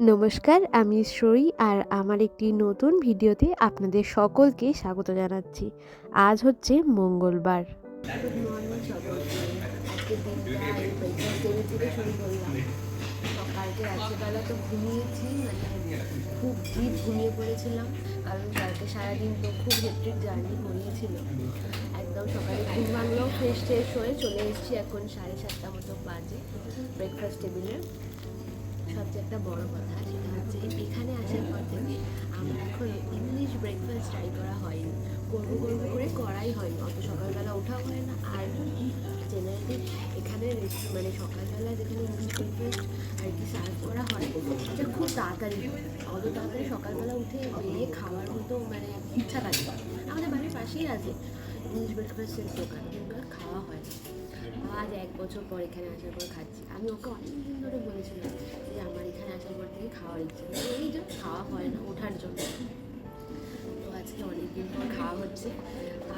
নমস্কার, আমি শ্রী আর আমার একটি নতুন ভিডিওতে আপনাদের সকলকে স্বাগত জানাচ্ছি। আজ হচ্ছে মঙ্গলবার। সকালকে রাত্রিবেলা তো ঘুমিয়েছি মানে খুব ডিপ ঘুমিয়ে পড়েছিলাম, কারণ কালকে সারাদিন তো খুব হেক্টিক জার্নি করিয়েছিল একদম সকালে ঘুম ভাঙলো ফ্রেশ ট্রেশ হয়ে চলে এসেছি এখন সাড়ে সাতটা মতো বাজে ব্রেকফাস্ট টেবিলে সবচেয়ে একটা বড় কথা সেটা হচ্ছে এখানে আসার পর থেকে আমার এখন ইংলিশ ব্রেকফাস্ট ট্রাই করা হয়নি। করব করব করে করাই হয়নি। অত সকালবেলা ওঠা হয় না। আর জেনারেলি এখানে মানে সকালবেলা যেখানে ইংলিশ ব্রেকফাস্ট আর কি সার্ভ করা হয় সেটা খুব তাড়াতাড়ি অত তাড়াতাড়ি সকালবেলা উঠে বেরিয়ে খাওয়ার মতো মানে ইচ্ছা থাকে আমাদের বাড়ির পাশেই আছে ইংলিশ ব্রেকফাস্টের দোকান খাওয়া হয় না। আজ এক বছর পর এখানে আসার পর খাচ্ছি। আমি ওকে অনেক দিন ধরে বলেছিলাম যে আমার এখানে আসার পর থেকে খাওয়ার ইচ্ছে এই যে খাওয়া হয় না ওঠার জন্য। তো আজকে অনেক দিন পর খাওয়া হচ্ছে।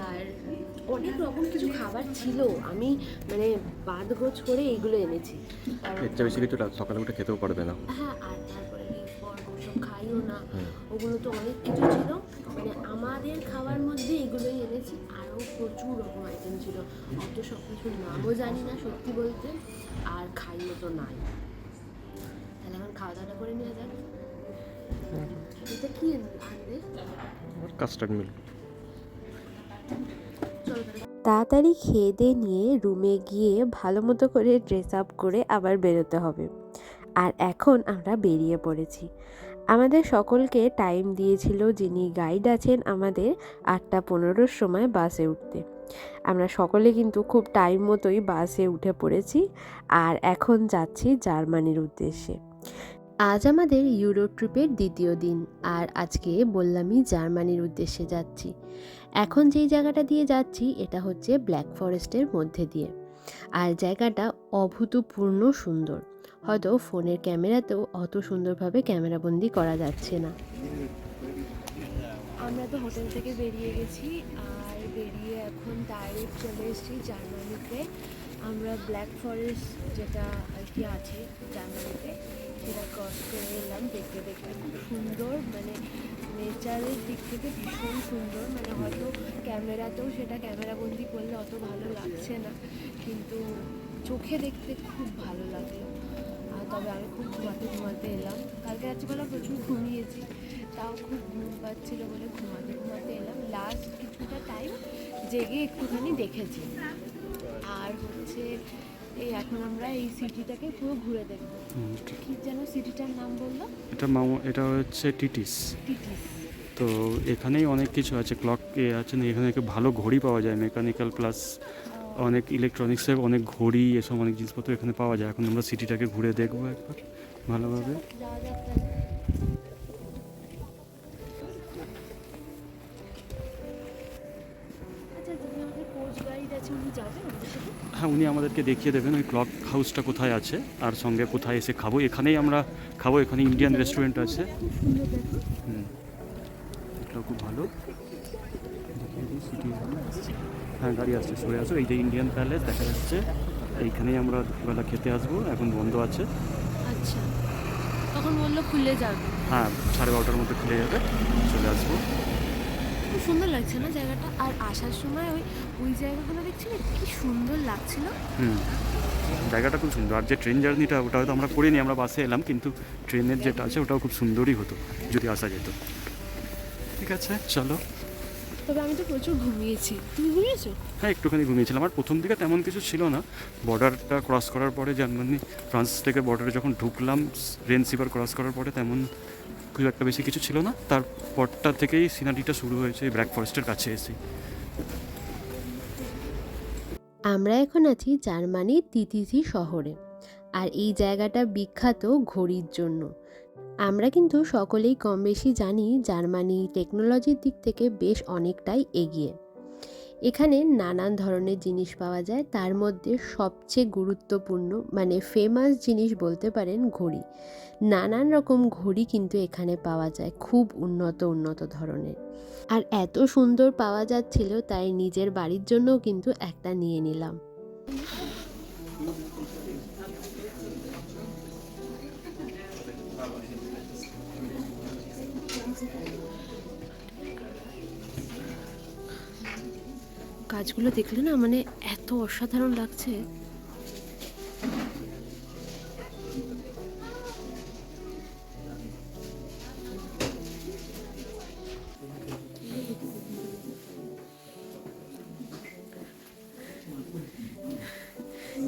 আর অনেক রকম কিছু খাবার ছিল। আমি মানে বাদ গোছ করে এইগুলো এনেছি। বেশি কিছু সকালে উঠে খেতেও পারবে না। হ্যাঁ আর তারপরে ওসব খাইও না। ওগুলো তো অনেক কিছু ছিল। মানে আমাদের খাওয়ার মধ্যে এগুলোই এনেছি। আরও প্রচুর রকম আইটেম ছিল। অত সব কিছুর নামও জানি না সত্যি বলতে। আর খাইও তো নাই। তাহলে এখন খাওয়া দাওয়া করে নিয়ে যাক। এটা কি আনবে কাস্টার্ড মিল্ক তাড়াতাড়ি খেয়ে দিয়ে নিয়ে রুমে গিয়ে ভালো মতো করে ড্রেস আপ করে আবার বেরোতে হবে। আর এখন আমরা বেরিয়ে পড়েছি। আমাদের সকলকে টাইম দিয়েছিল যিনি গাইড আছেন আমাদের আটটা পনেরোর সময় বাসে উঠতে। আমরা সকলে কিন্তু খুব টাইম মতোই বাসে উঠে পড়েছি আর এখন যাচ্ছি জার্মানির উদ্দেশ্যে। আজ আমাদের ইউরোপ ট্রিপের দ্বিতীয় দিন আর আজকে বললামই জার্মানির উদ্দেশ্যে যাচ্ছি। এখন যেই জায়গাটা দিয়ে যাচ্ছি এটা হচ্ছে ব্ল্যাক ফরেস্টের মধ্যে দিয়ে। আর জায়গাটা অভূতপূর্ণ সুন্দর। হয়তো ফোনের ক্যামেরাতেও অত সুন্দরভাবে ক্যামেরাবন্দি করা যাচ্ছে না। আমরা তো হোটেল থেকে বেরিয়ে গেছি, আর বেরিয়ে এখন ডাইরেক্ট চলে এসেছি জার্মানিতে। আমরা ব্ল্যাক ফরেস্ট যেটা আর কি আছে জার্মানিতে, সেটা ক্রস করে এলাম। দেখতে দেখতে খুব সুন্দর মানে নেচারের দিক থেকে ভীষণ সুন্দর। মানে হয়তো ক্যামেরাতেও সেটা ক্যামেরাবন্দি করলে অত ভালো লাগছে না, কিন্তু চোখে দেখতে খুব ভালো লাগল তবে আমি খুব ঘুমাতে ঘুমাতে এলাম। কালকে রাত্রিবেলা প্রচুর ঘুমিয়েছি। তাও খুব ঘুম পাচ্ছিলো বলে ঘুমাতে ঘুমাতে এলাম। লাস্ট কিছুটা টাইম জেগে একটুখানি দেখেছি। আর হচ্ছে এই এখন আমরা এই সিটিটাকে পুরো ঘুরে দেখব। কি যেন সিটিটার নাম বলল? এটা মামা এটা হচ্ছে টিটিস। টিটিস। তো এখানেই অনেক কিছু আছে। ক্লক এ আছে এখানে একটু ভালো ঘড়ি পাওয়া যায় মেকানিক্যাল প্লাস অনেক ইলেকট্রনিক্সের অনেক ঘড়ি এসব অনেক জিনিসপত্র এখানে পাওয়া যায়। এখন আমরা সিটিটাকে ঘুরে দেখব একবার ভালোভাবে। আচ্ছা হ্যাঁ উনি আমাদেরকে দেখিয়ে দেবেন ওই ক্লক হাউসটা কোথায় আছে আর সঙ্গে কোথায় এসে খাব। এখানেই আমরা খাব এখানে ইন্ডিয়ান রেস্টুরেন্ট আছে খুব সুন্দর দেখো হুম এটাও খুব ভালো দেখিয়ে দিই সিটি হ্যাঁ গাড়ি আসছে সরে আসো। এই যে ইন্ডিয়ান প্যালেস দেখা যাচ্ছে। এইখানেই আমরা দুপুরবেলা খেতে আসব এখন বন্ধ আছে। আচ্ছা। তখন বলল খুলে যাবে। হ্যাঁ সাড়ে বারোটার মধ্যে খুলে যাবে চলে আসব। খুব সুন্দর লাগছে না জায়গাটা? আর আসার সময় ওই ওই জায়গাগুলো দেখছিলে? কি সুন্দর লাগছিল। হুম জায়গাটা খুব সুন্দর। আর যে ট্রেন জার্নিটা ওটা হয়তো আমরা করিনি আমরা বাসে এলাম কিন্তু ট্রেনের যেটা আছে ওটাও খুব সুন্দরই হতো যদি আসা যেত। ঠিক আছে চলো। তবে আমি তো প্রচুর ঘুমিয়েছি। তুমি ঘুমিয়েছো? হ্যাঁ একটুখানি ঘুমিয়েছিলাম। আর প্রথম দিকে তেমন কিছু ছিল না। বর্ডারটা ক্রস করার পরে জার্মানি ফ্রান্স থেকে বর্ডারে যখন ঢুকলাম রেন সিভার ক্রস করার পরে তেমন খুব একটা বেশি কিছু ছিল না। তারপরটা থেকেই সিনারিটা শুরু হয়েছে ব্ল্যাক ফরেস্টের কাছে এসে। আমরা এখন আছি জার্মানির তিতিথি শহরে। আর এই জায়গাটা বিখ্যাত ঘড়ির জন্য। আমরা কিন্তু সকলেই কম বেশি জানি জার্মানি টেকনোলজির দিক থেকে বেশ অনেকটাই এগিয়ে। এখানে নানান ধরনের জিনিস পাওয়া যায়, তার মধ্যে সবচেয়ে গুরুত্বপূর্ণ মানে ফেমাস জিনিস বলতে পারেন ঘড়ি। নানান রকম ঘড়ি কিন্তু এখানে পাওয়া যায়, খুব উন্নত উন্নত ধরনের। আর এত সুন্দর পাওয়া যাচ্ছিল, তাই নিজের বাড়ির জন্যও কিন্তু একটা নিয়ে নিলাম। কাজগুলো দেখলে না মানে এত অসাধারণ লাগছে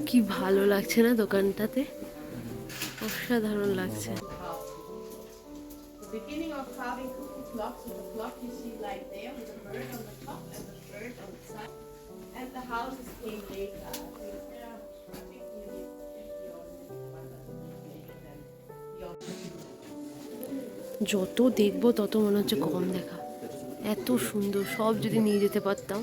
কি ভালো লাগছে না দোকানটাতে অসাধারণ লাগছে beginning of carving cookie clocks with the clock you see like there with the bird on the top and the bird on the. And the houses came later. I think, yeah, I think nearly 50 or one later than the other. যত দেখব তত মনে হচ্ছে কম দেখা এত সুন্দর সব যদি নিয়ে যেতে পারতাম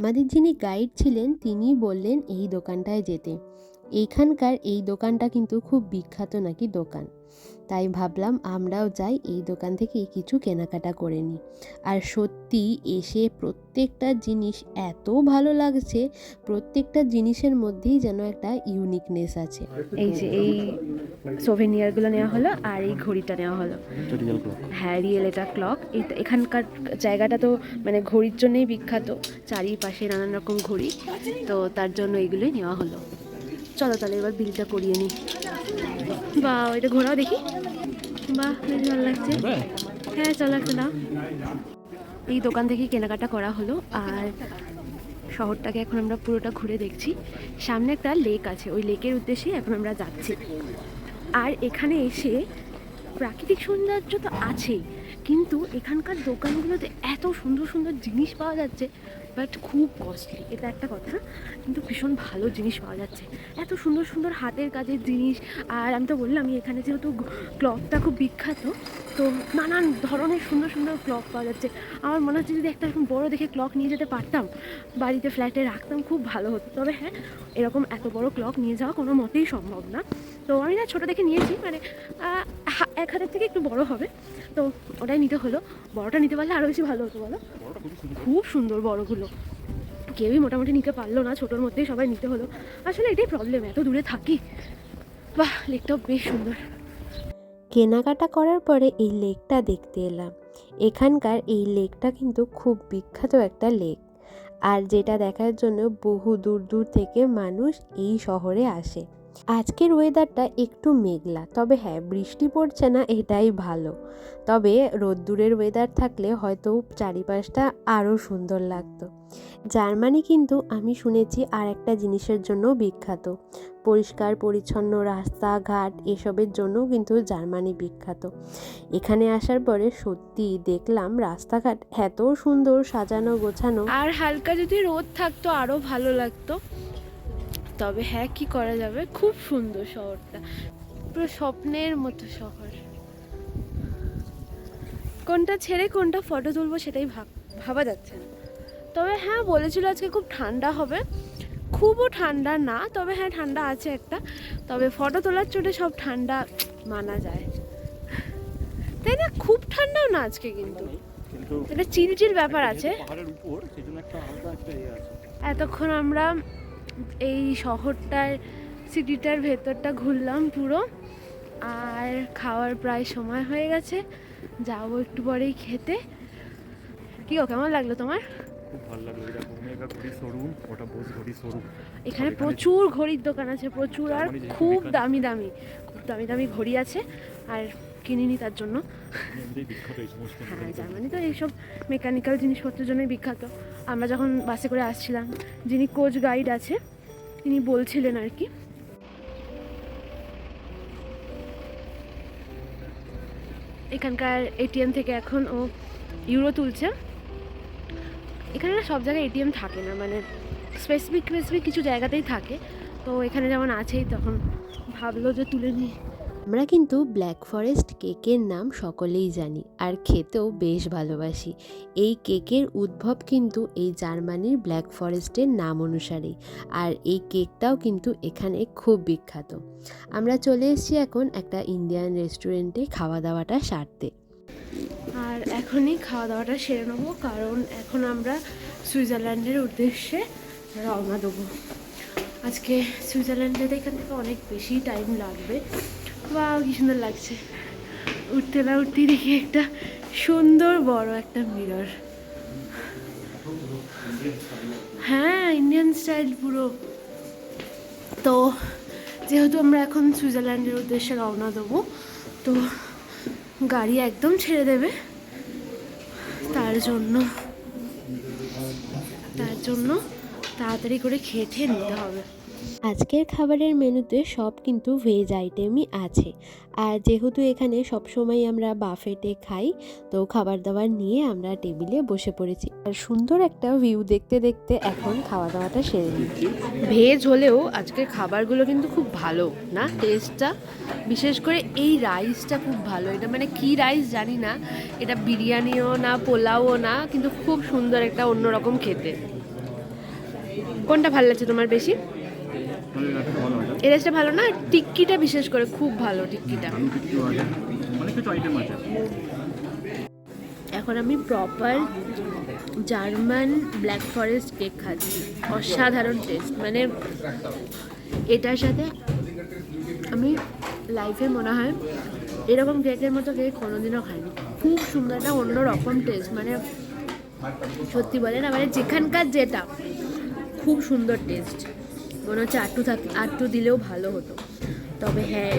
আমাদের যিনি গাইড ছিলেন তিনি বললেন এই দোকানটায় যেতে এইখানকার এই দোকানটা কিন্তু খুব বিখ্যাত নাকি দোকান তাই ভাবলাম আমরাও যাই এই দোকান থেকে কিছু কেনাকাটা করে নিই। আর সত্যি এসে প্রত্যেকটা জিনিস এত ভালো লাগছে প্রত্যেকটা জিনিসের মধ্যেই যেন একটা ইউনিকনেস আছে। এই যে এই সোভেনিয়ারগুলো নেওয়া হলো আর এই ঘড়িটা নেওয়া হলো। হ্যাঁ রিয়েল এটা ক্লক এটা এখানকার জায়গাটা তো মানে ঘড়ির জন্যই বিখ্যাত চারিপাশে নানান রকম ঘড়ি। তো তার জন্য এগুলোই নেওয়া হলো। চলো তাহলে এবার বিলটা করিয়ে নিই। বা এটা ঘোরাও দেখি। বাহ বেশ ভালো লাগছে। হ্যাঁ। চলো একটা দাও। এই দোকান থেকে কেনাকাটা করা হলো আর শহরটাকে এখন আমরা পুরোটা ঘুরে দেখছি। সামনে একটা লেক আছে ওই লেকের উদ্দেশ্যেই এখন আমরা যাচ্ছি। আর এখানে এসে প্রাকৃতিক সৌন্দর্য তো আছেই কিন্তু এখানকার দোকানগুলোতে এত সুন্দর সুন্দর জিনিস পাওয়া যাচ্ছে বাট খুব কস্টলি এটা একটা কথা। কিন্তু ভীষণ ভালো জিনিস পাওয়া যাচ্ছে। এত সুন্দর সুন্দর হাতের কাজের জিনিস। আর আমি তো বললাম, এখানে যেহেতু ক্লকটা খুব বিখ্যাত, তো নানান ধরনের সুন্দর সুন্দর ক্লক পাওয়া যাচ্ছে। আমার মনে হচ্ছে যদি একটা এরকম বড় দেখে ক্লক নিয়ে যেতে পারতাম, বাড়িতে ফ্ল্যাটে রাখতাম, খুব ভালো হতো। তবে হ্যাঁ এরকম এত বড় ক্লক নিয়ে যাওয়া কোনো মতেই সম্ভব না। তো আমি না ছোটো দেখে নিয়েছি মানে এক হাজার থেকে একটু বড় হবে। তো ওটাই নিতে হলো। বড়টা নিতে পারলে আরও বেশি ভালো হতো, বলো? খুব সুন্দর বড়গুলো। কেউই মোটামুটি নিতে পারল না, ছোটোর মধ্যেই সবাই নিতে হলো। আসলে এটাই প্রবলেম এত দূরে থাকি। বাহ, লেকটাও বেশ সুন্দর। কেনাকাটা করার পরে এই লেকটা দেখতে এলাম। এখানকার এই লেকটা কিন্তু খুব বিখ্যাত একটা লেক। আর যেটা দেখার জন্য বহু দূর দূর থেকে মানুষ এই শহরে আসে। আজকের ওয়েদারটা একটু মেঘলা, তবে হ্যাঁ বৃষ্টি পড়ছে না, এটাই ভালো। তবে রোদ্দুরের ওয়েদার থাকলে হয়তো চারিপাশটা আরও সুন্দর লাগতো। জার্মানি কিন্তু আমি শুনেছি আর একটা জিনিসের জন্য বিখ্যাত। পরিষ্কার, পরিচ্ছন্ন রাস্তাঘাট, এসবের জন্যও কিন্তু জার্মানি বিখ্যাত। এখানে আসার পরে সত্যি দেখলাম রাস্তাঘাট এত সুন্দর সাজানো গোছানো। আর হালকা যদি রোদ থাকতো আরও ভালো লাগতো। তবে হ্যাঁ কি করা যাবে? খুব সুন্দর শহরটা। পুরো স্বপ্নের মতো শহর। কোনটা ছেড়ে কোনটা ফটো তুলবো সেটাই ভাব যাচ্ছে না। তবে হ্যাঁ বলেছিল আজকে খুব ঠান্ডা হবে। খুবও ঠান্ডা না তবে হ্যাঁ ঠান্ডা আছে একটা। তবে ফটো তোলার চোটে সব ঠান্ডা মানা যায়। তাই না? খুব ঠান্ডাও না আজকে কিন্তু। এটা চিলচিল ব্যাপার ইয়ে আছে। এতক্ষণ আমরা এই শহরটার সিটিটার ভেতরটা ঘুরলাম পুরো। আর খাওয়ার প্রায় সময় হয়ে গেছে। যাব একটু পরেই খেতে। কি গো কেমন লাগল তোমার? এখানে প্রচুর ঘড়ির দোকান আছে প্রচুর। আর খুব দামি দামি খুব দামি দামি ঘড়ি আছে। আর কিনিনি তার জন্য। হ্যাঁ জার্মানি তো এইসব মেকানিক্যাল জিনিসপত্রের জন্যই বিখ্যাত। আমরা যখন বাসে করে আসছিলাম যিনি কোচ গাইড আছে তিনি বলছিলেন আর কি। এখানকার এটিএম থেকে এখন ও ইউরো তুলছে। এখানে না সব জায়গায় এটিএম থাকে না মানে স্পেসিফিক স্পেসিফিক কিছু জায়গাতেই থাকে। তো এখানে যেমন আছেই, তখন ভাবলো যে তুলে নিই। আমরা কিন্তু ব্ল্যাক ফরেস্ট কেকের নাম সকলেই জানি আর খেতেও বেশ ভালোবাসি। এই কেকের উদ্ভব কিন্তু এই জার্মানির ব্ল্যাক ফরেস্টের নাম অনুসারেই আর এই কেকটাও কিন্তু এখানে খুব বিখ্যাত। আমরা চলে এসেছি এখন একটা ইন্ডিয়ান রেস্টুরেন্টে খাওয়া দাওয়াটা সারতে। আর এখনই খাওয়া দাওয়াটা সেরে নেব কারণ এখন আমরা সুইজারল্যান্ডের উদ্দেশ্যে রওনা দেবো। আজকে সুইজারল্যান্ড এখান থেকে অনেক বেশি টাইম লাগবে। বা কি সুন্দর লাগছে। উঠতে না উঠতেই দেখি একটা সুন্দর বড় একটা মিরর হ্যাঁ ইন্ডিয়ান স্টাইল পুরো। তো যেহেতু আমরা এখন সুইজারল্যান্ডের উদ্দেশ্যে রওনা দেবো, তো গাড়ি একদম ছেড়ে দেবে। তার জন্য তার জন্য তাড়াতাড়ি করে খেয়ে খেয়ে নিতে হবে। আজকের খাবারের মেনুতে সব কিন্তু ভেজ আইটেমই আছে। আর যেহেতু এখানে সবসময় আমরা বাফেটে খাই, তো খাবার দাবার নিয়ে আমরা টেবিলে বসে পড়েছি। আর সুন্দর একটা ভিউ দেখতে দেখতে এখন খাওয়া দাওয়াটা সেরে নিচ্ছি। ভেজ হলেও আজকের খাবারগুলো কিন্তু খুব ভালো, না? টেস্টটা বিশেষ করে এই রাইসটা খুব ভালো। এটা মানে কি রাইস জানি না। এটা বিরিয়ানিও না, পোলাওও না, কিন্তু খুব সুন্দর একটা অন্যরকম খেতে। কোনটা ভালো লাগছে তোমার বেশি? এই ভালো না, টিক্কিটা বিশেষ করে খুব ভালো টিক্কিটা। এখন আমি proper German black forest cake খাচ্ছি। অসাধারণ টেস্ট মানে এটার সাথে আমি লাইফে মনে হয় এরকম কেকের মতো কেক কোনোদিনও খাইনি। খুব সুন্দর একটা অন্য রকম টেস্ট মানে সত্যি বলে না মানে যেখানকার যেটা, খুব সুন্দর টেস্ট মনে হচ্ছে আটটু থাক আটটু দিলেও ভালো হতো। তবে হ্যাঁ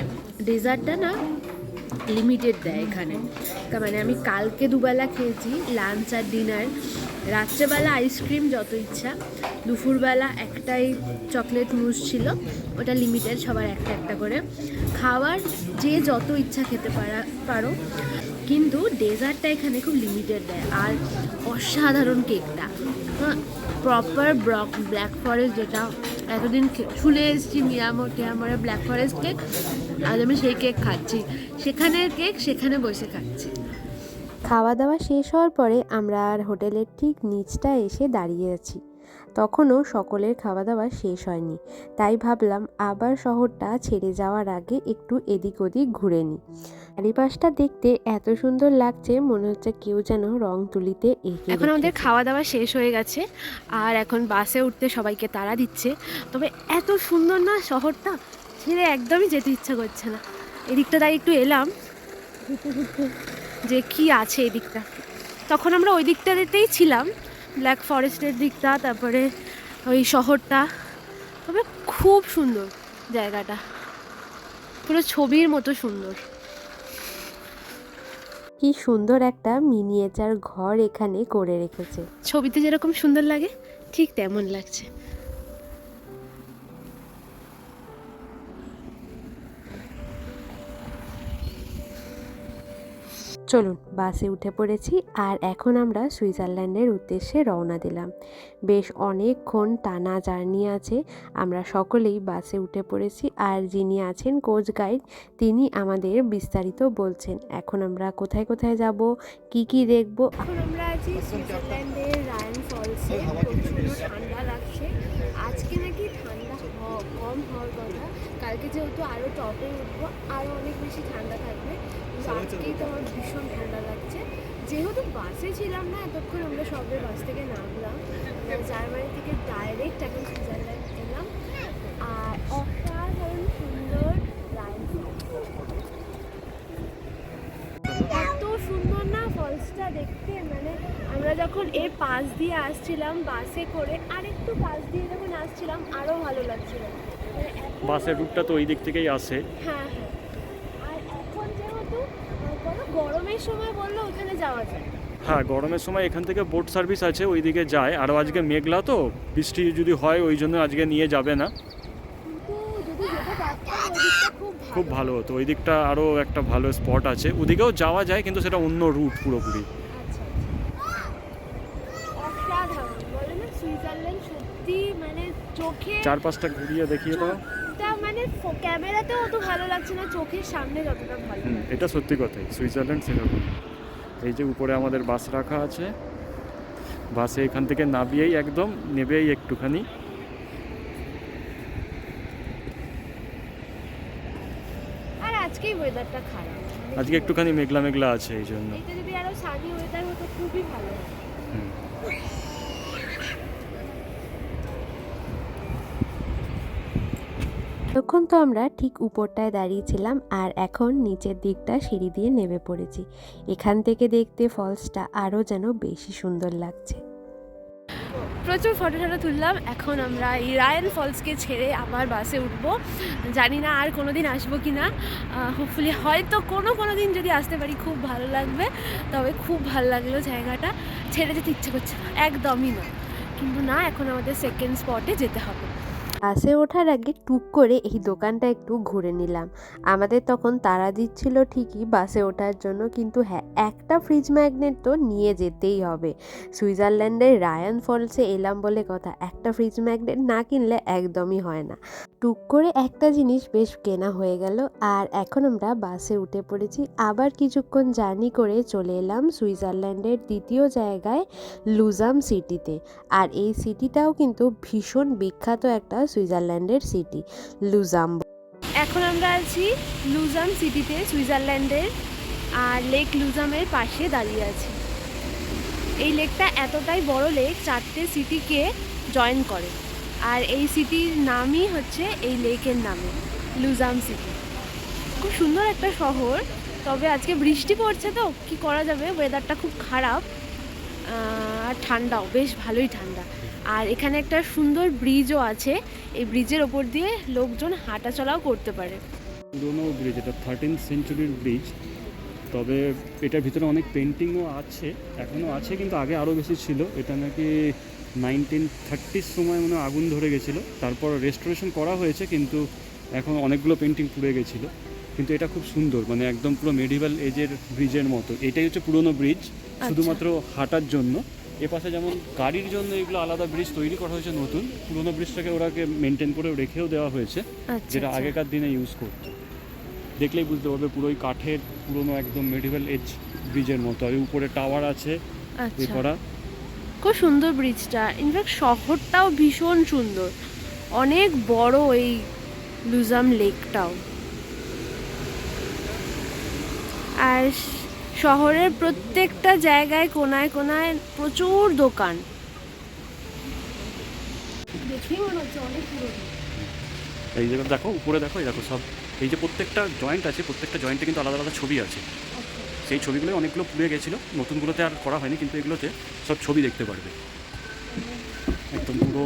ডেজার্টটা না লিমিটেড দেয় এখানে। মানে আমি কালকে দুবেলা খেয়েছি লাঞ্চ আর ডিনার রাত্রেবেলা আইসক্রিম যত ইচ্ছা, দুপুরবেলা একটাই চকলেট মুস ছিল, ওটা লিমিটেড সবার একটা একটা করে। খাওয়ার যে যত ইচ্ছা খেতে পারা পারো, কিন্তু ডেজার্টটা এখানে খুব লিমিটেড দেয়। আর অসাধারণ কেকটা প্রপার ব্লক ব্ল্যাক ফরেস্ট যেটা এতদিন শুনে এসেছি Mio Amore black forest cake আজ আমি সেই কেক খাচ্ছি। সেখানের কেক সেখানে বসে খাচ্ছি। খাওয়া দাওয়া শেষ হওয়ার পরে আমরা আর হোটেলের ঠিক নিচটা এসে দাঁড়িয়ে আছি। তখনও সকলের খাওয়া দাওয়া শেষ হয়নি। তাই ভাবলাম আবার শহরটা ছেড়ে যাওয়ার আগে একটু এদিক ওদিক ঘুরে নিই। চারিপাশটা দেখতে এত সুন্দর লাগছে মনে হচ্ছে কেউ যেন রং তুলিতে এঁকে এখন আমাদের খাওয়া দাওয়া শেষ হয়ে গেছে আর এখন বাসে উঠতে সবাইকে তাড়া দিচ্ছে। তবে এত সুন্দর না শহরটা? ছেড়ে একদমই যেতে ইচ্ছা করছে না। এদিকটা তাই একটু এলাম। যে কি আছে এদিকটা। তখন আমরা ওই দিকটাতেই ছিলাম। ব্ল্যাক ফরেস্টের দিকটা তারপরে ওই শহরটা। তবে খুব সুন্দর জায়গাটা। পুরো ছবির মতো সুন্দর। কি সুন্দর একটা মিনিয়েচার ঘর এখানে করে রেখেছে। ছবিতে যেরকম সুন্দর লাগে ঠিক তেমন লাগছে। চলুন, বাসে উঠে পড়েছি আর এখন আমরা সুইজারল্যান্ডের উদ্দেশ্যে রওনা দিলাম। বেশ অনেকক্ষণ টানা জার্নি আছে, আমরা সকলেই বাসে উঠে পড়েছি আর যিনি আছেন কোচ গাইড, তিনি আমাদের বিস্তারিত বলছেন, এখন আমরা কোথায় কোথায় যাব, কি কি দেখব? এখন আমরা আছি সুইজারল্যান্ডের রায়ান ফলসে ঠান্ডা লাগছে। আজকে নাকি ঠান্ডা কম হওয়ার কথা। কালকে যেহেতু আরও টপে উঠবো আরও অনেক বেশি ঠান্ডা থাকবে। আজকেই তো আমার ভীষণ ঠান্ডা লাগছে। যেহেতু বাসে ছিলাম না এতক্ষণ আমরা সবে বাস থেকে নামলাম। জার্মানি থেকে ডাইরেক্ট এখন সুইজারল্যান্ড এলাম আর অসাধারণ সুন্দর এত সুন্দর না ফলসটা দেখতে মানে আমরা যখন এর পাশ দিয়ে আসছিলাম বাসে করে আর একটু পাশ দিয়ে যখন আসছিলাম আরও ভালো লাগছিল। মানে বাসের রুটটা তো ওই দিক থেকেই আসে। হ্যাঁ হ্যাঁ আর এখন যেহেতু আহ, কোনো গরমের সময় বললে ওখানে যাওয়া যায়। হ্যাঁ গরমের সময় এখান থেকে বোট সার্ভিস আছে ওইদিকে যায়। আর আজকে মেঘলা তো বৃষ্টি যদি হয় ওই জন্য আজকে নিয়ে যাবে না। খুব ভালো। হতো। ওই দিকটা আরও একটা ভালো স্পট আছে। ওদিকেও যাওয়া যায় কিন্তু সেটা অন্য রুট পুরোপুরি। আচ্ছা আচ্ছা। মানে চারপাশটা ঘুরিয়ে দেখিয়ে দাও। ক্যামেরাতেও অত ভালো লাগছে না চোখের সামনে যতটা ভালো এটা সত্যি কথাই সুইজারল্যান্ড সেরকম। এই যে উপরে আমাদের বাস রাখা আছে বাসে এখান থেকে নামিয়েই একদম নেবেই একটুখানি। আর আজকেই ওয়েদারটা খারাপ। আজকে একটুখানি মেঘলা মেঘলা আছে এই জন্য। এটা যদি আরও সানি ওয়েদার হতো খুবই ভালো হুম। তখন তো আমরা ঠিক উপরটায় দাঁড়িয়েছিলাম আর এখন নিচের দিকটা সিঁড়ি দিয়ে নেমে পড়েছি। এখান থেকে দেখতে ফলসটা আরও যেন বেশি সুন্দর লাগছে। প্রচুর ফটো টটো তুললাম। এখন আমরা এই রায়ান ফলসকে ছেড়ে আবার বাসে উঠবো। জানি না আর কোনো দিন আসব কি না। হোপফুলি হয়তো কোনো কোনো দিন যদি আসতে পারি খুব ভালো লাগবে। তবে খুব ভালো লাগল জায়গাটা। ছেড়ে যেতে ইচ্ছে করছে না। একদমই না। কিন্তু না, এখন আমাদের সেকেন্ড স্পটে যেতে হবে। বাসে ওঠার আগে টুক করে এই দোকানটা একটু ঘুরে নিলাম। আমাদের তখন তারা দিচ্ছিল ঠিকই বাসে ওঠার জন্য, কিন্তু হ্যাঁ একটা ফ্রিজ ম্যাগনেট তো নিয়ে যেতেই হবে। সুইজারল্যান্ডের রায়ান ফলসে এলাম বলে কথা, একটা ফ্রিজ ম্যাগনেট না কিনলে একদমই হয় না। টুক করে একটা জিনিস বেশ কেনা হয়ে গেল, আর এখন আমরা বাসে উঠে পড়েছি। আবার কিছুক্ষণ জার্নি করে চলে এলাম সুইজারল্যান্ডের দ্বিতীয় জায়গায় লুজাম সিটিতে। আর এই সিটিটাও কিন্তু ভীষণ বিখ্যাত একটা সুইজারল্যান্ডের সিটি, লুজাম এখন আমরা আছি লুজাম সিটিতে, সুইজারল্যান্ডের, আর লেক লুজামের পাশে দাঁড়িয়ে আছি। এই লেকটা এতটাই বড় লেক, চারটে সিটিকে জয়েন করে। আর এই সিটির নামই হচ্ছে এই লেকের নামে, লুজাম সিটি। খুব সুন্দর একটা শহর, তবে আজকে বৃষ্টি পড়ছে তো, কি করা যাবে? ওয়েদারটা খুব খারাপ আর ঠান্ডাও, বেশ ভালোই ঠান্ডা। আর এখানে একটা সুন্দর ব্রিজও আছে। এই ব্রিজের ওপর দিয়ে লোকজন হাঁটাচলাও করতে পারে। পুরোনো ব্রিজ এটা থার্টিন সেঞ্চুরির ব্রিজ। তবে এটার ভিতরে অনেক পেন্টিংও আছে এখনও আছে কিন্তু আগে আরও বেশি ছিল। এটা নাকি নাইনটিন থার্টির সময় মনে আগুন ধরে গেছিল। তারপর রেস্টোরেশন করা হয়েছে কিন্তু এখন অনেকগুলো পেন্টিং পুড়ে গেছিল। কিন্তু এটা খুব সুন্দর মানে একদম পুরো মেডিভাল এজের ব্রিজের মতো। এটাই হচ্ছে পুরোনো ব্রিজ শুধুমাত্র হাঁটার জন্য। এ পাশে যেমন গাড়ির জন্য এগুলো আলাদা ব্রিজ তৈরি করা হয়েছে নতুন। পুরোনো ব্রিজটাকে ওরাকে মেনটেন করে রেখেও দেওয়া হয়েছে আচ্ছা যেটা আচ্ছা। আগেকার দিনে ইউজ করতো। দেখলেই বুঝতে পারবে পুরোই কাঠের পুরোনো একদম মেডিভেল এজ ব্রিজের মতো। আর উপরে টাওয়ার আছে এ আচ্ছা। করা। খুব সুন্দর ব্রিজটা ইনফ্যাক্ট শহরটাও ভীষণ সুন্দর। অনেক বড় এই লুজাম লেকটাও আর শহরের প্রত্যেকটা জায়গায় কোনায় কোনায় প্রচুর দোকান। এই জায়গা দেখো উপরে দেখো এই দেখো সব। এই যে প্রত্যেকটা জয়েন্ট আছে প্রত্যেকটা জয়েন্টে কিন্তু আলাদা আলাদা ছবি আছে। সেই ছবিগুলো অনেকগুলো পুড়ে গেছিল নতুনগুলোতে আর করা হয়নি কিন্তু এগুলোতে সব ছবি দেখতে পারবে। একদম পুরো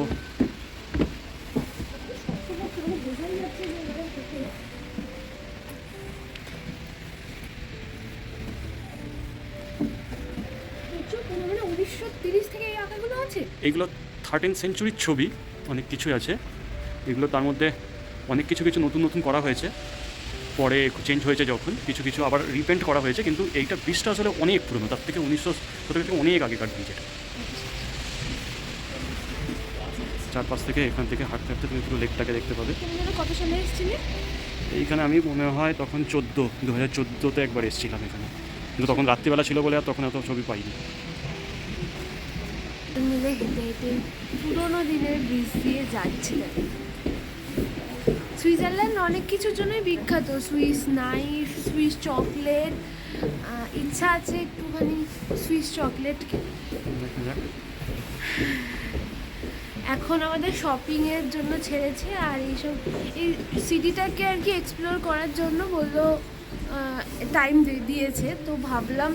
তিরিশ থেকে এই আঁকাগুলো আছে? এইগুলো থার্টিন সেঞ্চুরির ছবি অনেক কিছুই আছে। এগুলো তার মধ্যে অনেক কিছু কিছু নতুন নতুন করা হয়েছে। পরে চেঞ্জ হয়েছে যখন কিছু কিছু আবার রিপেন্ট করা হয়েছে কিন্তু এইটা ব্রিজটা আসলে অনেক পুরনো তার থেকে উনিশশো সতেরো থেকে অনেক আগেকার ব্রিজ এটা। চারপাশ থেকে এখান থেকে হাঁটতে হাঁটতে তুমি পুরো লেকটাকে দেখতে পাবে। কত সালে এসেছিলে? এইখানে আমি মনে হয় তখন চোদ্দ দু হাজার চোদ্দোতে একবার এসেছিলাম এখানে। কিন্তু তখন রাত্রিবেলা ছিল বলে আর তখন এত ছবি পাইনি। মিলে হেঁটে হেঁটে পুরোনো দিনের ব্রিজ দিয়ে যাচ্ছিলেন। সুইজারল্যান্ড অনেক কিছুর জন্যই বিখ্যাত। সুইস নাইফ সুইস চকলেট ইচ্ছা আছে একটুখানি সুইস চকলেট এখন আমাদের শপিংয়ের জন্য ছেড়েছে আর এইসব এই সিটিটাকে আর কি এক্সপ্লোর করার জন্য বলল টাইম দিয়েছে। তো ভাবলাম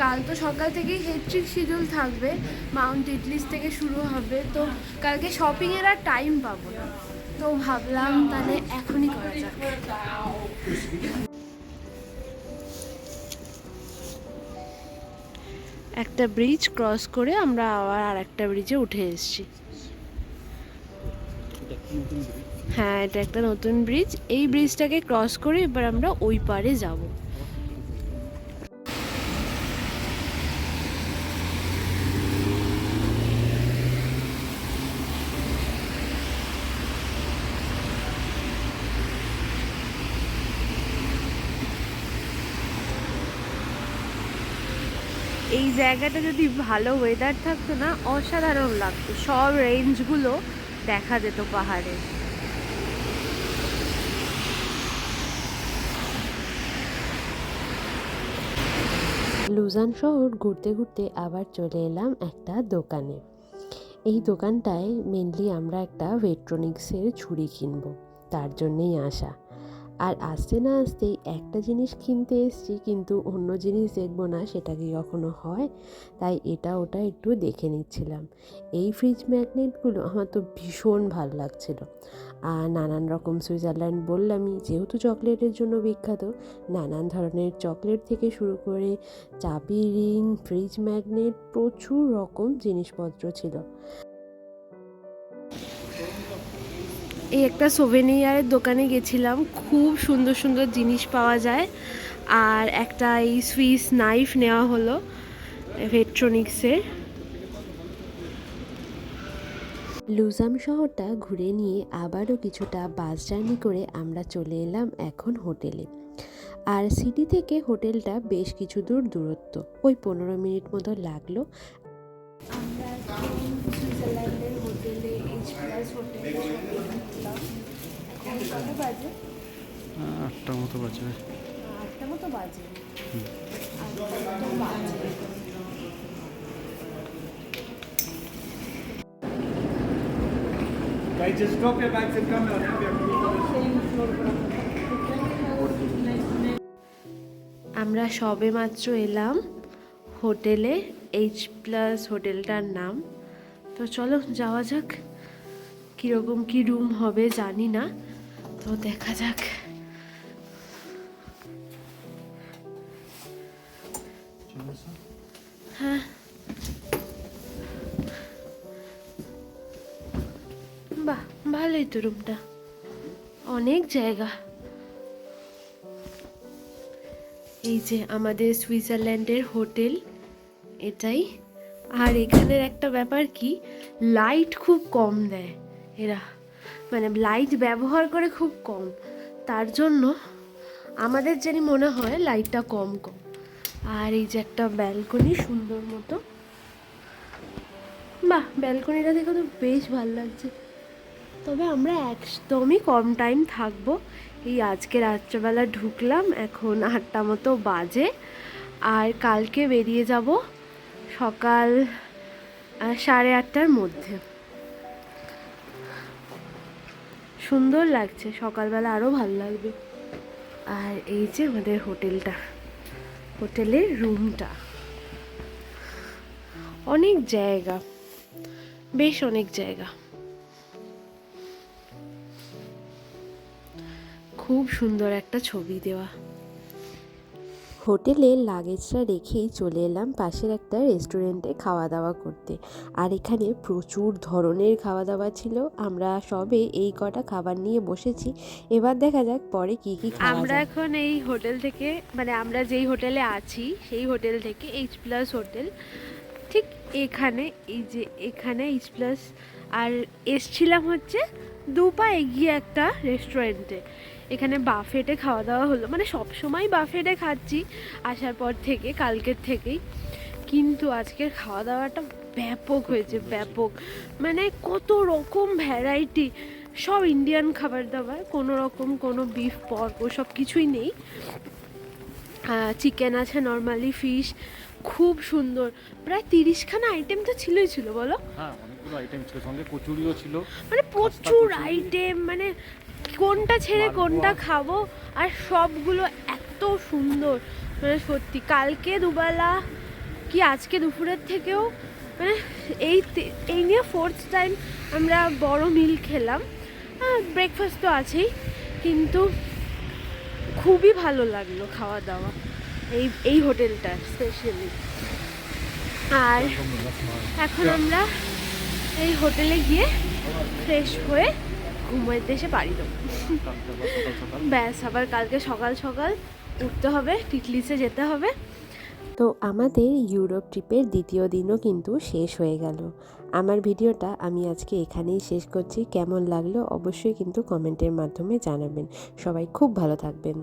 কাল তো সকাল থেকেই হেট্রিক শিডিউল থাকবে। মাউন্ট ইডলিস থেকে শুরু হবে। তো কালকে শপিংয়ের আর টাইম পাবো না। তো ভাবলাম তাহলে এখনই করা যাক। একটা ব্রিজ ক্রস করে আমরা আবার আর একটা ব্রিজে উঠে এসেছি। হ্যাঁ এটা একটা নতুন ব্রিজ এই ব্রিজটাকে ক্রস করে এবার আমরা ওই পারে যাব এই জায়গাটা যদি ভালো ওয়েদার থাকতো না, অসাধারণ লাগতো। সব রেঞ্জগুলো দেখা যেত পাহাড়ে। লুজান শহর ঘুরতে ঘুরতে আবার চলে এলাম একটা দোকানে। এই দোকানটায় মেনলি আমরা একটা ইলেকট্রনিক্সের ছুরি কিনবো, তার জন্যেই আসা। আর আসতে না আসতেই একটা জিনিস কিনতে এসছি, কিন্তু অন্য জিনিস দেখব না, সেটা কি কখনো হয়? তাই এটা ওটা একটু দেখে নিচ্ছিলাম। এই ফ্রিজ ম্যাগনেটগুলো আমার তো ভীষণ ভালো লাগছিল। আর নানান রকম সুইজারল্যান্ড বললামই, যেহেতু চকলেটের জন্য বিখ্যাত, নানান ধরনের চকলেট থেকে শুরু করে চাবি রিং ফ্রিজ ম্যাগনেট প্রচুর রকম জিনিসপত্র ছিল। এই একটা সোভেনিয়ারের দোকানে গেছিলাম। খুব সুন্দর সুন্দর জিনিস পাওয়া যায়। আর একটা এই সুইস নাইফ নেওয়া হলো ইলেকট্রনিক্সের লুজাম শহরটা ঘুরে নিয়ে আবারও কিছুটা বাস জার্নি করে আমরা চলে এলাম এখন হোটেলে। আর সিটি থেকে হোটেলটা বেশ কিছু দূর দূরত্ব। ওই পনেরো মিনিট মতো লাগল। আমরা এখন সুইজারল্যান্ডের হোটেলে এইচ প্লাস হোটেলে ঢুকলাম এখন কত বাজে? আটটা মতো বাজে। আটটা মতো বাজে? Guys, just drop your bags and come down. Have to go to the same floor. আমরা সবে মাত্র এলাম হোটেলে এইচ প্লাস হোটেলটার নাম। তো চলো যাওয়া যাক কীরকম কী রুম হবে জানি না। তো দেখা যাক। হ্যাঁ। বাহ, ভালোই তো রুমটা। অনেক জায়গা। এই যে আমাদের সুইজারল্যান্ডের হোটেল, এটাই। আর এখানের একটা ব্যাপার কি, লাইট খুব কম দেয় এরা। মানে লাইট ব্যবহার করে খুব কম। তার জন্য আমাদের জানি মনে হয় লাইটটা কম কম। আর এই যে একটা ব্যালকনি সুন্দর মতো। বাহ ব্যালকনিটা দেখে তো বেশ ভালো লাগছে। তবে আমরা একদমই কম টাইম থাকব। এই আজকে রাত্রেবেলা ঢুকলাম, এখন আটটা মতো বাজে। আর কালকে বেরিয়ে যাব সকাল সাড়ে আটটার মধ্যে। সুন্দর লাগছে, সকালবেলা আরও ভালো লাগবে। আর এই যে আমাদের হোটেলটা, হোটেলের রুমটা। অনেক জায়গা, বেশ অনেক জায়গা। খুব সুন্দর একটা ছবি দেওয়া। হোটেলে লাগেজটা রেখেই চলে এলাম পাশের একটা রেস্টুরেন্টে খাওয়া দাওয়া করতে। আর এখানে প্রচুর ধরনের খাওয়া দাওয়া ছিল। আমরা সবে এই কটা খাবার নিয়ে বসেছি। এবার দেখা যাক পরে কি কি আমরা এখন এই হোটেল থেকে মানে আমরা যেই হোটেলে আছি সেই হোটেল থেকে এইচ প্লাস হোটেল ঠিক এখানে এই যে এখানে এইচ প্লাস আর এসছিলাম হচ্ছে দু পা এগিয়ে একটা রেস্টুরেন্টে। এখানে বাফেটে খাওয়া দাওয়া হলো। মানে সব সময় বাফেটে খাচ্ছি আসার পর থেকে কালকের থেকেই। কিন্তু আজকের খাওয়া দাওয়াটা ব্যাপক হয়েছে ব্যাপক। মানে কত রকম ভ্যারাইটি সব ইন্ডিয়ান খাবার দাবার কোনো রকম কোনো বিফ পর্ক সব কিছুই নেই। চিকেন আছে নর্মালি ফিশ খুব সুন্দর। প্রায় তিরিশখানা আইটেম তো ছিলই ছিল বলো? হ্যাঁ আইটেম ছিল সঙ্গে কচুরিও ছিল। মানে প্রচুর আইটেম মানে কোনটা ছেড়ে কোনটা খাব আর সবগুলো এত সুন্দর। মানে সত্যি কালকে দুবেলা কি আজকে দুপুরের থেকেও মানে এই এই নিয়ে ফোর্থ টাইম আমরা বড় মিল খেলাম। ব্রেকফাস্ট তো আছেই কিন্তু খুবই ভালো লাগল খাওয়া দাওয়া এই এই হোটেলটা স্পেশালি আর এখন আমরা এই হোটেলে গিয়ে ফ্রেশ হয়ে ঘুমাইতে এসে বাড়ি দেবো ব্যাস, আবার কালকে সকাল সকাল উঠতে হবে, টিটলিসে যেতে হবে। তো আমাদের ইউরোপ ট্রিপের দ্বিতীয় দিনও কিন্তু শেষ হয়ে গেল। আমার ভিডিওটা আমি আজকে এখানেই শেষ করছি। কেমন লাগল অবশ্যই কিন্তু কমেন্টের মাধ্যমে জানাবেন। সবাই খুব ভালো থাকবেন।